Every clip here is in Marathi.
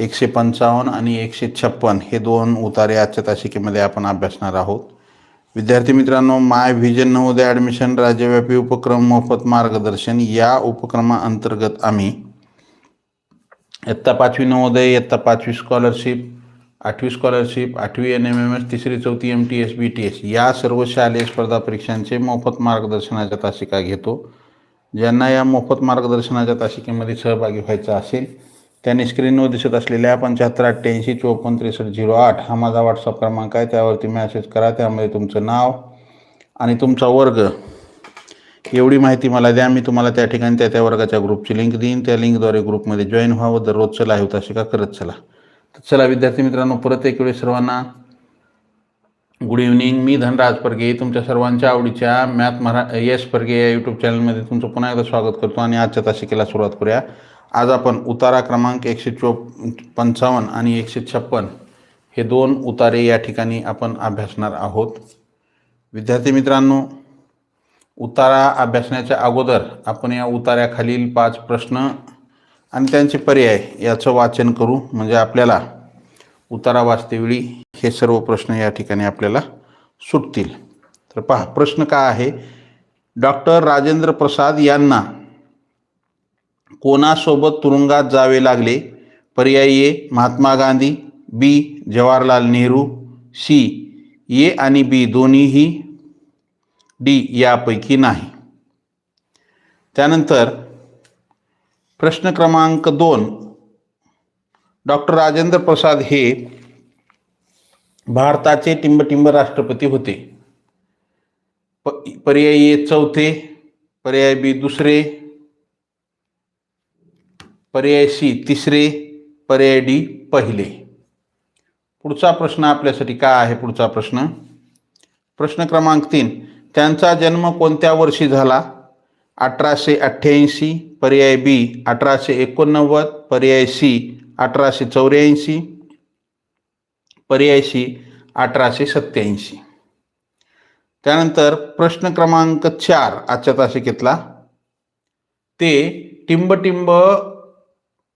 एकशे पंचावन्न आणि एकशे छप्पन हे दोन उतारे आजच्या तासिकेमध्ये आपण अभ्यासणार आहोत. विद्यार्थी मित्रांनो माय व्हिजन नवोदय ॲडमिशन राज्यव्यापी उपक्रम मोफत मार्गदर्शन या उपक्रमाअंतर्गत आम्ही इयत्ता पाचवी नवोदय इयत्ता पाचवी स्कॉलरशिप आठवी स्कॉलरशिप आठवी एन एम एम एस तिसरी चौथी M T S B T S या सर्व शालेय स्पर्धा परीक्षांचे मोफत मार्गदर्शनाच्या तासिका घेतो. ज्यांना या मोफत मार्गदर्शनाच्या तासिकेमध्ये सहभागी व्हायचं असेल त्याने स्क्रीनवर दिसत असलेल्या पंच्याहत्तर अठ्ठ्याऐंशी चोपन्न त्रेसष्ट झिरो आठ हा माझा व्हॉट्सअप क्रमांक आहे. त्यावरती मॅसेज करा. त्यामध्ये तुमचं नाव आणि तुमचा वर्ग. एवढी माहिती मला द्या. मी तुम्हाला त्या ठिकाणी त्या त्या वर्गाच्या ग्रुपची लिंक देईन. त्या लिंकद्वारे ग्रुपमध्ये जॉईन व्हावं. दररोजचं लाईव्ह तासिका करत चला. तर चला विद्यार्थी मित्रांनो परत एक वेळेस सर्वांना गुड इव्हनिंग मी धनराज परगे तुमच्या सर्वांच्या आवडीच्या मॅथ मरा यश परगे या यूट्यूब चॅनलमध्ये तुमचं पुन्हा एकदा स्वागत करतो आणि आजच्या तासिकेला सुरुवात करूया. आज आपण उतारा क्रमांक एकशे चो पंचावन्न आणि एकशे छप्पन हे दोन उतारे या ठिकाणी आपण अभ्यासणार आहोत. विद्यार्थी मित्रांनो उतारा अभ्यासण्याच्या अगोदर आपण या उतार्याखालील पाच प्रश्न आणि त्यांचे पर्याय याचं वाचन करू. म्हणजे आपल्याला उतारा वाचतेवेळी हे सर्व प्रश्न या ठिकाणी आपल्याला सुटतील. तर पहा प्रश्न काय आहे? डॉक्टर राजेंद्र प्रसाद यांना कोणासोबत तुरुंगात जावे लागले? पर्यायी A Mahatma Gandhi B Jawaharlal Nehru C A आणि बी दोन्हीही डी यापैकी नाही. त्यानंतर प्रश्न क्रमांक दोन डॉक्टर राजेंद्र प्रसाद हे भारताचे टिंबटिंब राष्ट्रपती होते. प पर्यायी चौथे पर्याय बी दुसरे पर्याय सी तिसरे पर्याय डी पहिले. पुढचा प्रश्न आपल्यासाठी काय आहे? पुढचा प्रश्न. प्रश्न क्रमांक तीन. त्यांचा जन्म कोणत्या वर्षी झाला? अठराशे अठ्ठ्याऐंशी पर्याय बी अठराशे एकोणनव्वद पर्याय सी अठराशे चौऱ्याऐंशी पर्याय सी अठराशे सत्त्याऐंशी. त्यानंतर प्रश्न क्रमांक चार आजच्या तासिकेतला. ते टिंबटिंब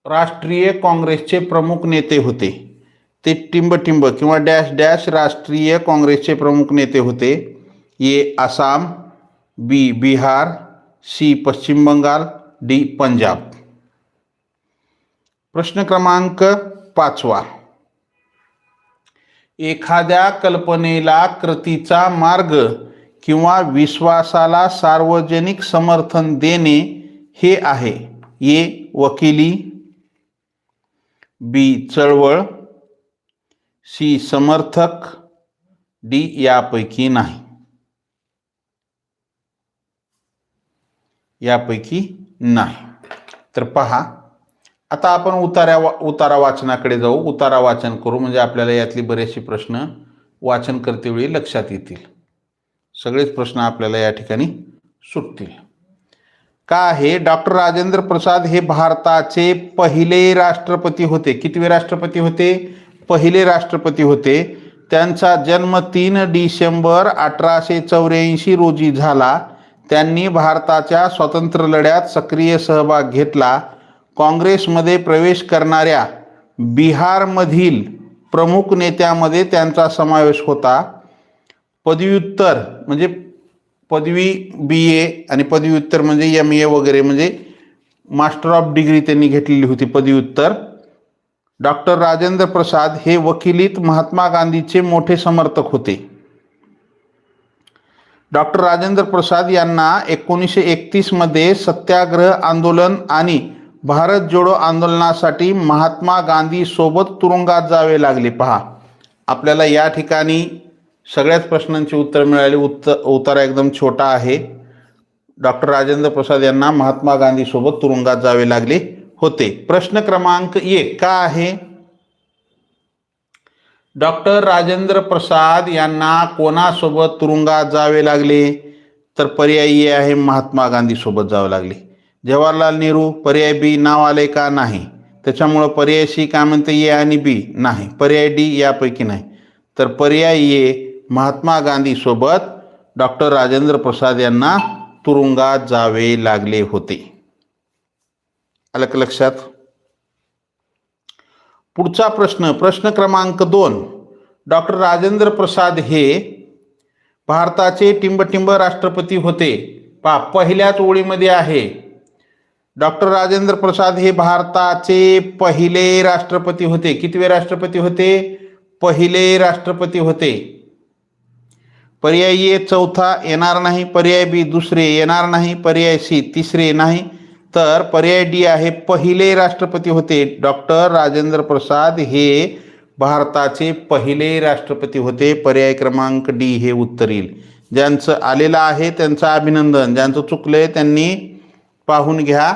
राष्ट्रीय काँग्रेसचे प्रमुख नेते होते. ते टिंबटिंब किंवा डॅश डॅश राष्ट्रीय काँग्रेसचे प्रमुख नेते होते. A Assam B Bihar C Paschim Bengal D Punjab. प्रश्न क्रमांक पाचवा. एखाद्या कल्पनेला कृतीचा मार्ग किंवा विश्वासाला सार्वजनिक समर्थन देणे हे आहे. ए वकिली बी चळवळ. सी समर्थक. डी यापैकी नाही. यापैकी नाही. तर पहा आता आपण उतारा वा उतारा वाचनाकडे जाऊ. उतारा वाचन करू म्हणजे आपल्याला यातली बरेचसे प्रश्न वाचन करतेवेळी लक्षात येतील. सगळेच प्रश्न आपल्याला या ठिकाणी सुटतील. का आहे डॉक्टर राजेंद्र प्रसाद हे भारताचे पहिले राष्ट्रपती होते. कितवे राष्ट्रपती होते? पहिले राष्ट्रपती होते. त्यांचा जन्म तीन डिसेंबर अठराशे चौऱ्याऐंशी रोजी झाला. त्यांनी भारताच्या स्वातंत्र्य लढ्यात सक्रिय सहभाग घेतला. काँग्रेसमध्ये प्रवेश करणाऱ्या बिहारमधील प्रमुख नेत्यामध्ये त्यांचा समावेश होता. पदव्युत्तर म्हणजे पदवी बी ए आणि पदव्युत्तर म्हणजे एम ए वगैरे म्हणजे मास्टर ऑफ डिग्री त्यांनी घेतलेली होती पदव्युत्तर डॉक्टर राजेंद्र प्रसाद हे वकिलीत महात्मा गांधीचे मोठे समर्थक होते. डॉक्टर राजेंद्र प्रसाद यांना एकोणीसशे एकतीसमध्ये सत्याग्रह आंदोलन आणि भारत जोडो आंदोलनासाठी महात्मा गांधी सोबत तुरुंगात जावे लागले. पहा आपल्याला या ठिकाणी सगळ्याच प्रश्नांची उत्तर मिळाली. उत्तर उतारा एकदम छोटा आहे. डॉक्टर राजेंद्र प्रसाद यांना महात्मा गांधीसोबत तुरुंगात जावे लागले होते. प्रश्न क्रमांक एक का आहे? डॉक्टर राजेंद्र प्रसाद यांना कोणासोबत तुरुंगात जावे लागले? तर पर्यायी ए आहे महात्मा गांधीसोबत जावे लागले. जवाहरलाल नेहरू पर्याय बी नाव आले का नाही? त्याच्यामुळं पर्याय सी काय म्हणते? ए आणि बी नाही. पर्याय डी यापैकी नाही. तर पर्याय ए महात्मा गांधीसोबत डॉक्टर राजेंद्र प्रसाद यांना तुरुंगात जावे लागले होते. आलं का लक्षात. पुढचा प्रश्न प्रश्न क्रमांक दोन. डॉक्टर राजेंद्र प्रसाद हे भारताचे टिंबटिंब राष्ट्रपती होते. पा पहिल्याच ओळीमध्ये आहे. डॉक्टर राजेंद्र प्रसाद हे भारताचे पहिले राष्ट्रपती होते. कितवे राष्ट्रपती होते? पहिले राष्ट्रपती होते. पर्याय ए चौथा येणार नाही पर्याय बी दुसरे येणार नाही पर्याय सी तिसरे नाही. तर पर्याय डी आहे पहिले राष्ट्रपती होते डॉक्टर राजेंद्र प्रसाद हे भारताचे पहिले राष्ट्रपती होते. पर्याय क्रमांक डी हे उत्तर येईल ज्यांचं आलेलं आहे त्यांचं अभिनंदन. ज्यांचं चुकलंय त्यांनी पाहून घ्या.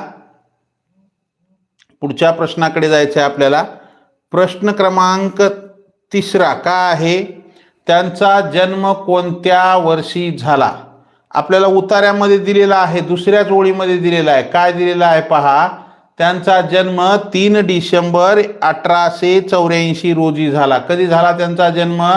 पुढच्या प्रश्नाकडे जायचं आहे आपल्याला. प्रश्न क्रमांक तिसरा का आहे? त्यांचा जन्म कोणत्या वर्षी झाला? आपल्याला उतार्यामध्ये दिलेला आहे दुसऱ्याच ओळीमध्ये दिलेला आहे. काय दिलेला आहे पहा? त्यांचा जन्म तीन डिसेंबर अठराशे चौऱ्याऐंशी रोजी झाला. कधी झाला त्यांचा जन्म?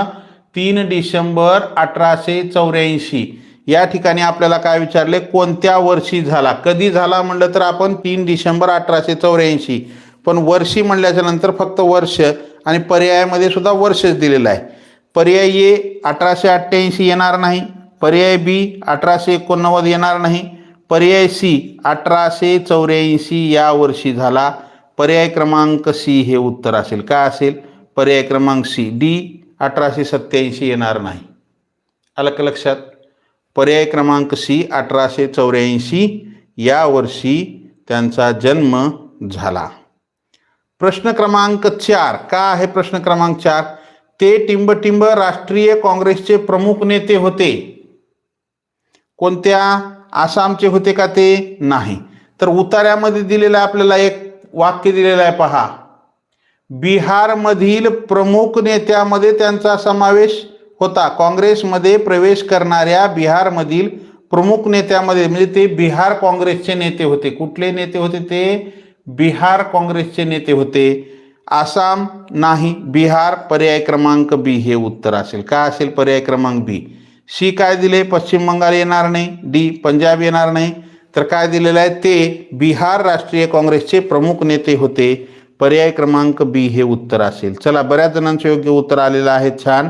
तीन डिसेंबर अठराशे चौऱ्याऐंशी. या ठिकाणी आपल्याला काय विचारले? कोणत्या वर्षी झाला? कधी झाला म्हणलं तर आपण तीन डिसेंबर अठराशे चौऱ्याऐंशी. पण वर्षी म्हणल्याच्या नंतर फक्त वर्ष आणि पर्यायामध्ये सुद्धा वर्षच दिलेलं आहे. पर्याय ए अठराशे अठ्ठ्याऐंशी येणार नाही. पर्याय बी अठराशे एकोणनव्वद येणार नाही. पर्याय सी अठराशे चौऱ्याऐंशी या वर्षी झाला. पर्याय क्रमांक सी हे उत्तर असेल. काय असेल? पर्याय क्रमांक सी. डी अठराशे सत्याऐंशी येणार नाही. आलं का लक्षात. पर्याय क्रमांक सी अठराशे चौऱ्याऐंशी या वर्षी त्यांचा जन्म झाला. प्रश्न क्रमांक चार. का आहे प्रश्न क्रमांक चार? ते टिंबटिंब राष्ट्रीय काँग्रेसचे प्रमुख नेते होते. कोणत्या? आसामचे होते का ते? नाही. तर उतार्यामध्ये दिलेलं आहे आपल्याला एक वाक्य दिलेलं आहे पहा. बिहारमधील प्रमुख नेत्यामध्ये त्यांचा समावेश होता. काँग्रेसमध्ये प्रवेश करणाऱ्या बिहारमधील प्रमुख नेत्यामध्ये म्हणजे ते बिहार काँग्रेसचे नेते होते. कुठले नेते होते ते? बिहार काँग्रेसचे नेते होते. आसाम नाही बिहार पर्याय क्रमांक बी हे उत्तर असेल. काय असेल पर्याय क्रमांक बी? सी काय दिले? पश्चिम बंगाल येणार नाही डी पंजाब येणार नाही. तर काय दिलेलं आहे? ते बिहार राष्ट्रीय काँग्रेसचे प्रमुख नेते होते. पर्याय क्रमांक बी हे उत्तर असेल. चला बऱ्याच जणांचं योग्य उत्तर आलेलं आहे. छान.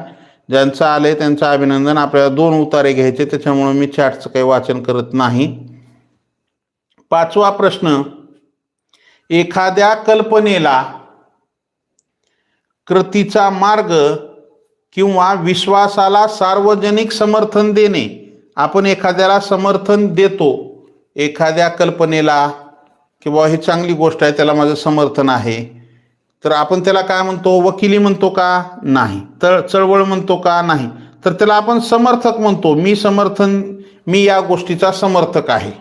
ज्यांचं आले त्यांचं अभिनंदन. आपल्याला दोन उतारे घ्यायचे त्याच्यामुळे मी चॅटचं काही वाचन करत नाही. पाचवा प्रश्न. एखाद्या कल्पनेला कृतीचा मार्ग किंवा विश्वासाला सार्वजनिक समर्थन देणे. आपण एखाद्याला समर्थन देतो. एखाद्या कल्पनेला किंवा ही चांगली गोष्ट आहे त्याला माझं समर्थन आहे. तर आपण त्याला काय म्हणतो? वकिली म्हणतो का? नाही. तर चळवळ म्हणतो का? नाही. तर त्याला आपण समर्थक म्हणतो. मी समर्थन मी या गोष्टीचा समर्थक आहे.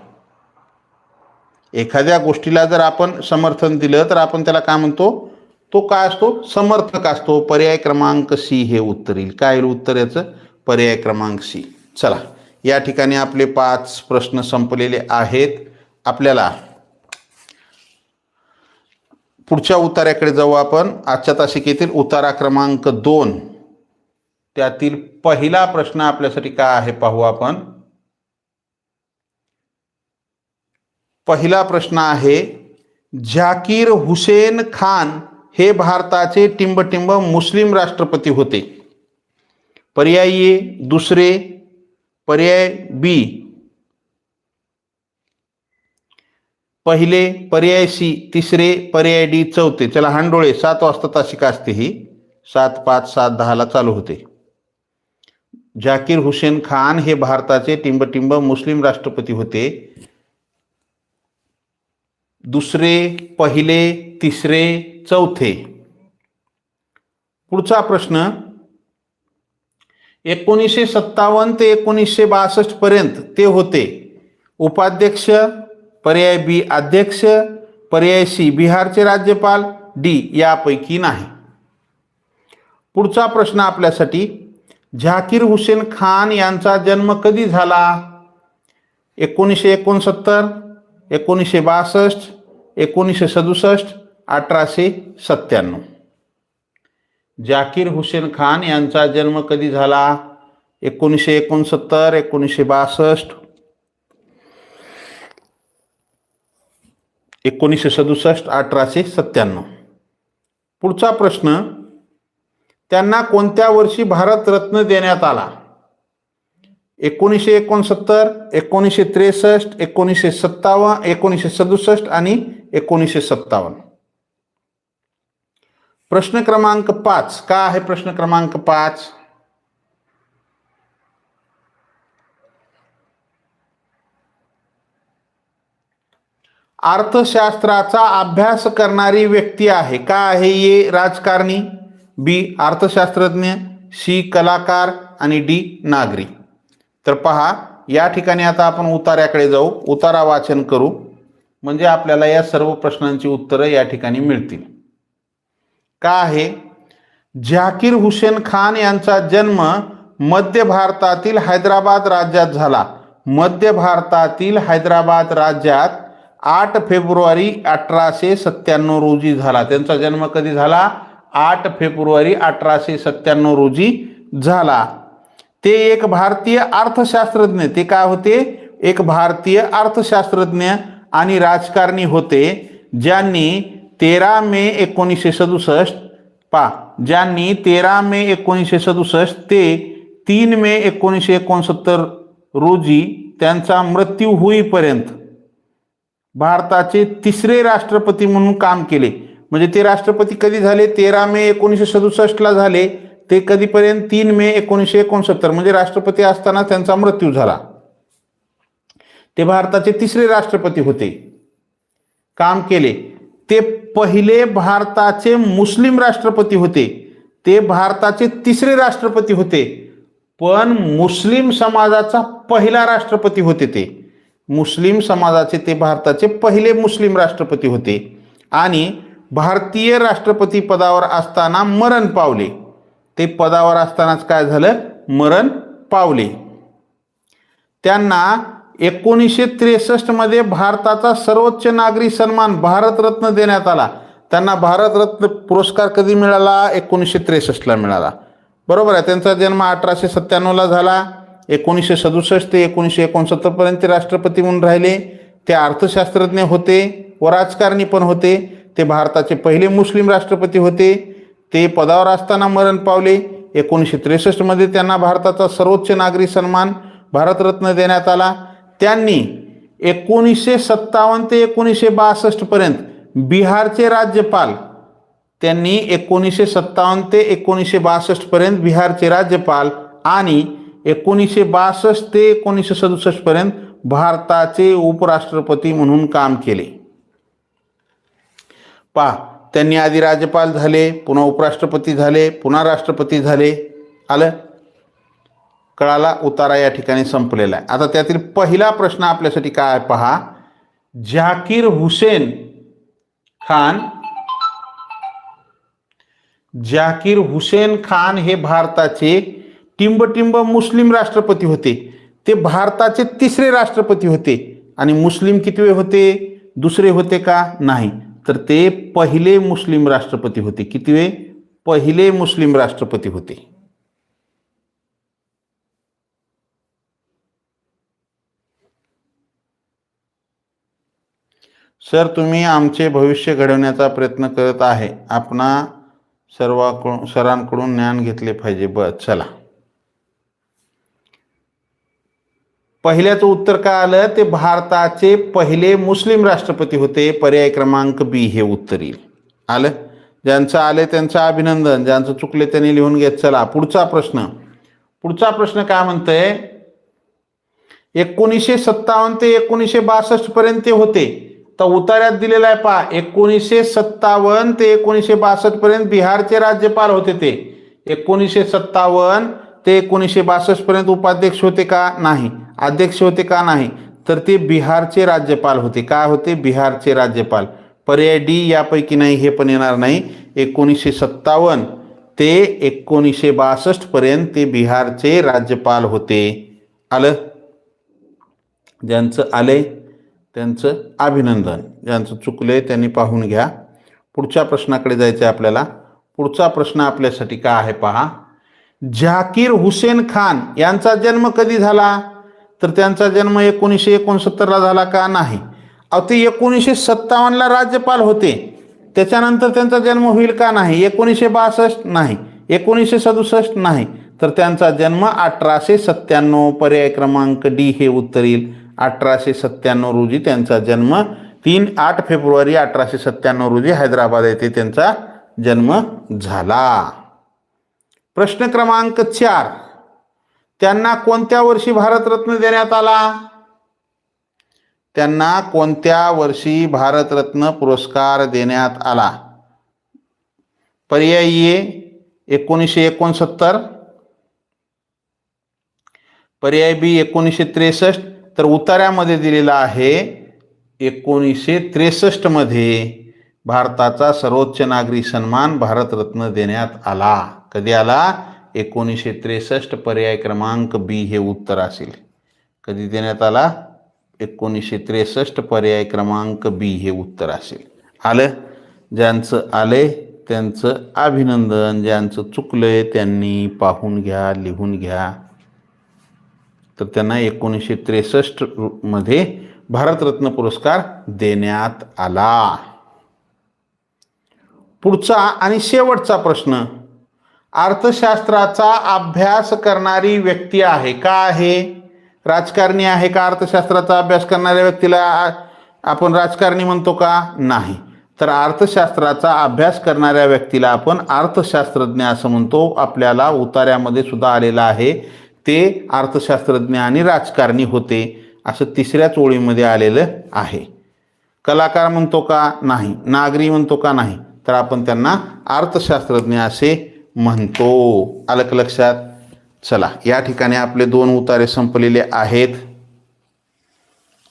एखाद्या गोष्टीला जर आपण समर्थन दिलं तर आपण त्याला काय म्हणतो? तो काय असतो? समर्थक असतो. पर्याय क्रमांक सी हे उत्तर येईल. काय येईल उत्तर याचं? पर्याय क्रमांक सी चला या ठिकाणी आपले पाच प्रश्न संपलेले आहेत. आपल्याला पुढच्या उतार्याकडे जाऊ आपण. आजच्या तासिकेतील उतारा क्रमांक दोन. त्यातील पहिला प्रश्न आपल्यासाठी काय आहे पाहू आपण. पहिला प्रश्न आहे झाकीर हुसेन खान हे भारताचे टिंबटिंब मुस्लिम राष्ट्रपती होते. पर्याय ए दुसरे पर्याय बी. पहिले पर्याय सी तिसरे पर्याय डी चौथे. चला हांडोळे सात वाजता तासिका असते ही? सात पाच सात दहाला चालू होते. जाकीर हुसेन खान हे भारताचे टिंबटिंब मुस्लिम राष्ट्रपती होते. दुसरे पहिले तिसरे चौथे. पुढचा प्रश्न एकोणीसशे सत्तावन्न ते एकोणीसशे बासष्ट पर्यंत ते होते. उपाध्यक्ष पर्याय बी अध्यक्ष पर्याय सी बिहारचे राज्यपाल डी यापैकी नाही. पुढचा प्रश्न आपल्यासाठी झाकीर हुसेन खान यांचा जन्म कधी झाला? एकोणीसशे एकोणसत्तर एकोणीसशे बासष्ट एकोणीसशे सदुसष्ट अठराशे सत्त्याण्णव. जाकीर हुसेन खान यांचा जन्म कधी झाला? एकोणीसशे एकोणसत्तर एकोणीसशे बासष्ट. एकोणीसशे सदुसष्ट अठराशे सत्त्याण्णव. पुढचा प्रश्न त्यांना कोणत्या वर्षी भारतरत्न देण्यात आला? एकोणीसशे एकोणसत्तर एकोणीसशे त्रेसष्ट एकोणीसशे सत्तावन्न एकोणीसशे सदुसष्ट आणि एकोणीसशे सत्तावन्न. प्रश्न क्रमांक पाच. का आहे प्रश्न क्रमांक पाच? अर्थशास्त्राचा अभ्यास करणारी व्यक्ती आहे. का आहे ये राजकारणी? बी अर्थशास्त्रज्ञ सी कलाकार आणि डी नागरी. तर पहा या ठिकाणी आता आपण उतार्याकडे जाऊ. उतारा वाचन करू. म्हणजे आपल्याला या सर्व प्रश्नांची उत्तरं या ठिकाणी मिळतील. का आहे? झाकीर हुसेन खान यांचा जन्म मध्य भारतातील हैदराबाद राज्यात झाला. मध्य भारतातील हैदराबाद राज्यात आठ फेब्रुवारी अठराशे सत्त्याण्णव रोजी झाला. त्यांचा जन्म कधी झाला? आठ फेब्रुवारी अठराशे सत्त्याण्णव रोजी झाला. ते एक भारतीय अर्थशास्त्रज्ञ. ते काय होते? एक भारतीय अर्थशास्त्रज्ञ आणि राजकारणी होते ज्यांनी तेरा मे एकोणीसशे सदुसष्ट. पा ज्यांनी तेरा मे एकोणीसशे सदुसष्ट ते तीन मे एकोणीसशे एकोणसत्तर रोजी त्यांचा मृत्यू होईपर्यंत भारताचे तिसरे राष्ट्रपती म्हणून काम केले. म्हणजे ते राष्ट्रपती कधी झाले? तेरा मे एकोणीसशे सदुसष्टला झाले. ते कधीपर्यंत? तीन मे एकोणीसशे एकोणसत्तर. म्हणजे राष्ट्रपती असताना त्यांचा मृत्यू झाला. ते भारताचे तिसरे राष्ट्रपती होते. काम केले. ते पहिले भारताचे मुस्लिम राष्ट्रपती होते. ते भारताचे तिसरे राष्ट्रपती होते. पण मुस्लिम समाजाचा पहिला राष्ट्रपती होते ते. मुस्लिम समाजाचे ते भारताचे पहिले मुस्लिम राष्ट्रपती होते. आणि भारतीय राष्ट्रपती पदावर असताना मरण पावले. ते पदावर असतानाच काय झालं? मरण पावले. त्यांना एकोणीसशे त्रेसष्टमध्ये भारताचा सर्वोच्च नागरी सन्मान भारतरत्न देण्यात आला. त्यांना भारतरत्न पुरस्कार कधी मिळाला? एकोणीसशे त्रेसष्टला मिळाला. बरोबर आहे त्यांचा जन्म अठराशे सत्त्याण्णवला झाला. एकोणीसशे सदुसष्ट ते एकोणीसशे एकोणसत्तरपर्यंत राष्ट्रपती म्हणून राहिले. ते अर्थशास्त्रज्ञ होते व राजकारणी पण होते. ते भारताचे पहिले मुस्लिम राष्ट्रपती होते. ते पदावर असताना मरण पावले. एकोणीसशे त्रेसष्टमध्ये त्यांना भारताचा सर्वोच्च नागरी सन्मान भारतरत्न देण्यात आला. त्यांनी एकोणीसशे सत्तावन्न ते एकोणीसशे बासष्टपर्यंत बिहारचे राज्यपाल त्यांनी एकोणीसशे सत्तावन्न ते एकोणीसशे बासष्टपर्यंत बिहारचे राज्यपाल आणि एकोणीसशे बासष्ट ते एकोणीसशे सदुसष्टपर्यंत भारताचे उपराष्ट्रपती म्हणून काम केले. पहा त्यांनी आधी राज्यपाल झाले पुन्हा उपराष्ट्रपती झाले पुन्हा राष्ट्रपती झाले. आलं? कळाला उतारा या ठिकाणी संपलेला आहे. आता त्यातील पहिला प्रश्न आपल्यासाठी काय पहा. झाकीर हुसेन खान झाकीर हुसेन खान हे भारताचे टिंबटिंब मुस्लिम राष्ट्रपती होते. ते भारताचे तिसरे राष्ट्रपती होते. आणि मुस्लिम कितवे होते? दुसरे होते का? नाही. तर ते पहिले मुस्लिम राष्ट्रपती होते. कितवे? पहिले मुस्लिम राष्ट्रपती होते. सर तुम्ही आमचे भविष्य घडवण्याचा प्रयत्न करत आहे. आपणा सर्वाकडून सरांकडून ज्ञान घेतले पाहिजे. बर चला. पहिल्याचं उत्तर काय आलं? ते भारताचे पहिले मुस्लिम राष्ट्रपती होते. पर्याय क्रमांक बी हे उत्तर येईल. आलं? ज्यांचं आले त्यांचं अभिनंदन. ज्यांचं चुकले त्यांनी लिहून घेत चला. पुढचा प्रश्न. पुढचा प्रश्न काय म्हणतंय? एकोणीसशे सत्तावन्न ते एकोणीसशे बासष्ट पर्यंत होते. तर उतार्यात दिलेला आहे पहा एकोणीसशे सत्तावन्न ते एकोणीसशे बासष्ट पर्यंत बिहारचे राज्यपाल होते ते. एकोणीसशे सत्तावन्न ते एकोणीसशे बासष्ट पर्यंत उपाध्यक्ष होते का नाही? अध्यक्ष होते का नाही? तर ते बिहारचे राज्यपाल होते. काय होते? बिहारचे राज्यपाल. पर्याय डी यापैकी नाही हे पण येणार नाही. एकोणीसशे सत्तावन्न ते एकोणीसशे बासष्ट पर्यंत ते बिहारचे राज्यपाल होते. आलं? ज्यांचं आले त्यांचं अभिनंदन. ज्यांचं चुकले त्यांनी पाहून घ्या. पुढच्या प्रश्नाकडे जायचं आहे आपल्याला. पुढचा प्रश्न आपल्यासाठी काय आहे पहा. झाकीर हुसेन खान यांचा जन्म कधी झाला? तर त्यांचा जन्म एकोणीसशे एकोणसत्तरला झाला का नाही? अहो ते एकोणीसशे सत्तावन्नला राज्यपाल होते. त्याच्यानंतर त्यांचा जन्म होईल का नाही? एकोणीसशे बासष्ट नाही. एकोणीसशे सदुसष्ट नाही. तर त्यांचा जन्म अठराशे सत्त्याण्णव पर्याय क्रमांक डी हे उत्तर येईल अठराशे सत्त्याण्णव रोजी त्यांचा जन्म. तीन आठ फेब्रुवारी अठराशे सत्त्याण्णव रोजी हैदराबाद येथे त्यांचा जन्म झाला. प्रश्न क्रमांक चार. त्यांना कोणत्या वर्षी भारतरत्न देण्यात आला? त्यांना कोणत्या वर्षी भारतरत्न पुरस्कार देण्यात आला? पर्याय ए एकोणीसशे एकोणसत्तर. पर्याय बी एकोणीसशे त्रेसष्ट. तर उतार्यामध्ये दिलेला आहे एकोणीसशे त्रेसष्टमध्ये भारताचा सर्वोच्च नागरी सन्मान भारतरत्न देण्यात आला. कधी आला? एकोणीसशे त्रेसष्ट पर्याय क्रमांक बी हे उत्तर असेल. कधी देण्यात आला? एकोणीसशे त्रेसष्ट पर्याय क्रमांक बी हे उत्तर असेल. आलं? ज्यांचं आले त्यांचं अभिनंदन ज्यांचं चुकलंय त्यांनी पाहून घ्या लिहून घ्या. तर त्यांना एकोणीसशे त्रेसष्टमध्ये भारतरत्न पुरस्कार देण्यात आला. पुढचा आणि शेवटचा प्रश्न अर्थशास्त्राचा अभ्यास करणारी व्यक्ती आहे का आहे? राजकारणी आहे का अर्थशास्त्राचा अभ्यास करणाऱ्या व्यक्तीला? आपण राजकारणी म्हणतो का? नाही. तर अर्थशास्त्राचा अभ्यास करणाऱ्या व्यक्तीला आपण अर्थशास्त्रज्ञ असं म्हणतो. आपल्याला उतार्यामध्ये सुद्धा आलेला आहे. ते अर्थशास्त्रज्ञ आणि राजकारणी होते असं तिसऱ्याच ओळीमध्ये आलेलं आहे. कलाकार म्हणतो का नाही नागरी म्हणतो का नाही तर आपण त्यांना अर्थशास्त्रज्ञ असे म्हणतो. अलक लक्षात? चला या ठिकाणी आपले दोन उतारे संपलेले आहेत.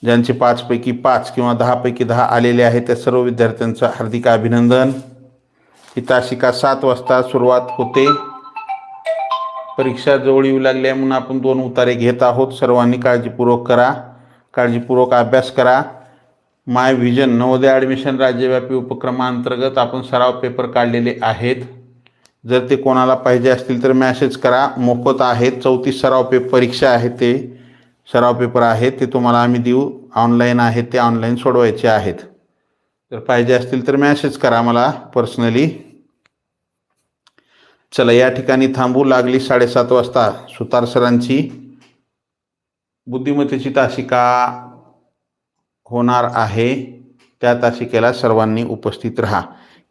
ज्यांचे पाचपैकी पाच किंवा दहापैकी दहा आलेले आहेत त्या सर्व विद्यार्थ्यांचं हार्दिक अभिनंदन. ही तासिका सात वाजता सुरुवात होते. परीक्षा जवळ येऊ लागल्या म्हणून आपण दोन उतारे घेत आहोत. सर्वांनी काळजीपूर्वक करा. काळजीपूर्वक अभ्यास करा. माय व्हिजन नवोदय ॲडमिशन राज्यव्यापी उपक्रमाअंतर्गत आपण सराव पेपर काढलेले आहेत. जर ते कोणाला पाहिजे असतील तर मॅसेज करा. मोफत आहेत. चौतीस सराव पे परीक्षा आहेत ते. सराव पेपर आहेत ते तुम्हाला आम्ही देऊ. ऑनलाईन आहेत ते ऑनलाईन सोडवायचे आहेत. जर पाहिजे असतील तर मॅसेज करा मला पर्सनली चला या ठिकाणी थांबू. लागली साडेसात वाजता. सुतार सरांची बुद्धिमत्तेची तासिका होणार आहे. त्या तासिकेला सर्वांनी उपस्थित राहा.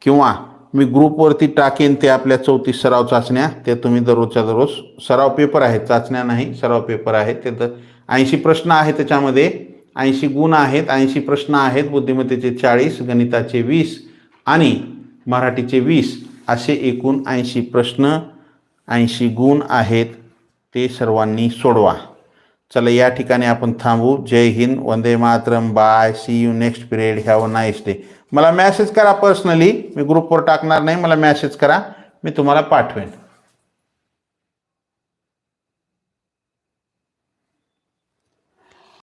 किंवा मी ग्रुपवरती टाकेन ते आपल्या चौतीस सराव चाचण्या ते तुम्ही दररोजच्या दररोज सराव पेपर आहेत. चाचण्या नाही सराव पेपर आहेत. ते तर ऐंशी प्रश्न आहेत त्याच्यामध्ये. ऐंशी गुण आहेत ऐंशी प्रश्न आहेत. बुद्धिमत्तेचे चाळीस गणिताचे वीस आणि मराठीचे वीस. असे एकूण ऐंशी प्रश्न ऐंशी गुण आहेत ते सर्वांनी सोडवा. चला या ठिकाणी आपण थांबू. जय Hind Vande Mataram bye. See you next period have a nice day मला मॅसेज करा पर्सनली मी ग्रुपवर टाकणार नाही. मला मॅसेज करा. मी तुम्हाला पाठवेन.